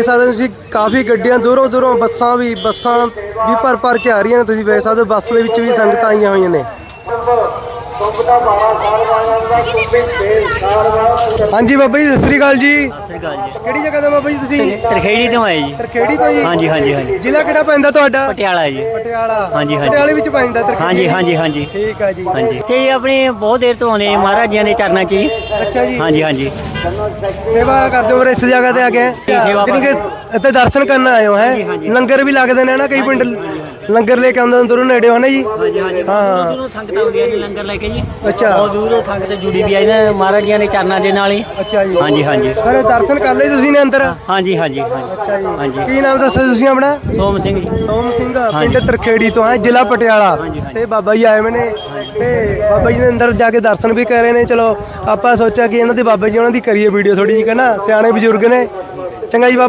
ਵੇਖ ਸਕਦੇ ਹੋ ਤੁਸੀਂ, ਕਾਫੀ ਗੱਡੀਆਂ ਦੂਰੋਂ ਦੂਰੋਂ ਬੱਸਾਂ ਵੀ ਬੱਸਾਂ ਵੀ ਭਰ ਭਰ ਕੇ ਆ ਰਹੀਆਂ ਨੇ, ਤੁਸੀਂ ਵੇਖ ਸਕਦੇ ਹੋ, ਬੱਸ ਦੇ ਵਿੱਚ ਵੀ ਸੰਗਤਾਂ ਆਈਆਂ ਹੋਈਆਂ ਨੇ। ਹਾਂਜੀ ਬਾਬਾ ਜੀ ਸਤਿ ਸ੍ਰੀ ਅਕਾਲ ਜੀ। ਸਤਿ ਸ਼੍ਰੀ ਅਕਾਲ ਜੀ। ਕਿਹੜੀ ਜਗ੍ਹਾ ਤੋਂ ਬਾਬਾ ਜੀ ਤੁਸੀਂ? ਤਰਖੇੜੀ ਤੋਂ ਆਏ ਜੀ। ਤਰਖੇੜੀ ਤੋਂ ਜੀ? ਹਾਂਜੀ ਹਾਂਜੀ ਹਾਂਜੀ। ਜ਼ਿਲ੍ਹਾ ਕਿਹੜਾ ਪੈਂਦਾ ਤੁਹਾਡਾ? ਪਟਿਆਲਾ ਜੀ। ਪਟਿਆਲਾ। ਹਾਂਜੀ, ਹਾਂਜੀ। ਪਟਿਆਲੇ ਵਿੱਚ ਪੈਂਦਾ ਤਰਖੇੜੀ। ਹਾਂਜੀ ਹਾਂਜੀ ਹਾਂਜੀ। ਠੀਕ ਆ ਜੀ। ਹਾਂਜੀ। ਇੱਥੇ ਆਪਣੇ ਬਹੁਤ ਦੇਰ ਤੋਂ ਆਉਂਦੇ ਮਹਾਰਾਜ ਜੀ ਦੇ ਚਰਨਾਂ 'ਚ ਜੀ। ਅੱਛਾ ਜੀ। ਹਾਂਜੀ ਹਾਂਜੀ। ਸੇਵਾ ਕਰਦੇ ਹੋ ਇਸ ਜਗ੍ਹਾ ਤੇ ਆ ਕੇ? ਸੇਵਾ ਜਿਵੇਂ ਕਿ ਇੱਥੇ ਦਰਸ਼ਨ ਕਰਨ ਆਏ ਹੋ ਹੈ? ਲੰਗਰ ਵੀ ਲੱਗਦੇ ਨੇ ਨਾ ਕਈ ਪਿੰਡ ਲੰਗਰ ਲੈ ਕੇ ਆਉਂਦੇ ਨੇ ਦੂਰੋਂ ਨੇੜੇ ਹੋ ਨਾ ਜੀ? ਹਾਂਜੀ ਹਾਂਜੀ। ਹਾਂ। ਦੂਰੋਂ ਸੰਗਤਾਂ ਆਉਂਦੀਆਂ ਨੇ ਲੰਗਰ ਲੈ ਕੇ ਜੀ। ਅੱਛਾ। ਬਹੁਤ ਦੂਰੋਂ ਸੰਗਤ ਜੁੜੀ ਵੀ ਆਈ ਨੇ ਮਹਾਰਾਜ ਜੀ ਦੇ ਚਰਨਾਂ ਦੇ ਨਾਲ। ਹੀ ਅੱਛਾ ਜੀ। ਹਾਂਜੀ ਹਾਂਜੀ। ਫਿਰ ਦਰਸ਼ਨ ਕਰ ਲਏ ਤੁਸੀਂ ਨੇ ਅੰਦਰ? ਹਾਂਜੀ ਹਾਂਜੀ ਹਾਂਜੀ। ਅੱਛਾ ਜੀ। ਹਾਂਜੀ। ਕੀ ਨਾਮ ਦੱਸੋ ਤੁਸੀਂ ਆਪਣਾ? ਸੋਮ ਸਿੰਘ ਜੀ। ਸੋਮ ਸਿੰਘ ਪਿੰਡ ਤਰਖੇੜੀ ਤੋਂ ਹੈ ਜ਼ਿਲ੍ਹਾ ਪਟਿਆਲਾ। ਤੇ ਬਾਬਾ ਜੀ ਆਏ ਹੋਏ ਨੇ। ਤੇ ਬਾਬਾ ਜੀ ਦੇ ਅੰਦਰ ਜਾ ਕੇ ਦਰਸ਼ਨ ਵੀ ਕਰ ਨੇ। ਚਲੋ ਆਪਾਂ ਸੋਚਿਆ ਕਿ ਇਹਨਾਂ ਦੇ ਬਾਬਾ ਜੀ ਉਹਨਾਂ ਦੀ ਕਰੀਏ ਵੀਡੀਓ ਥੋੜੀ ਜਿਹੀ ਕਿ ਨਾ? ਸਿਆਣੇ ਬਜ਼ੁਰਗ ਨੇ। ਚੰਗਾ ਜੀ ਬਾਬਾ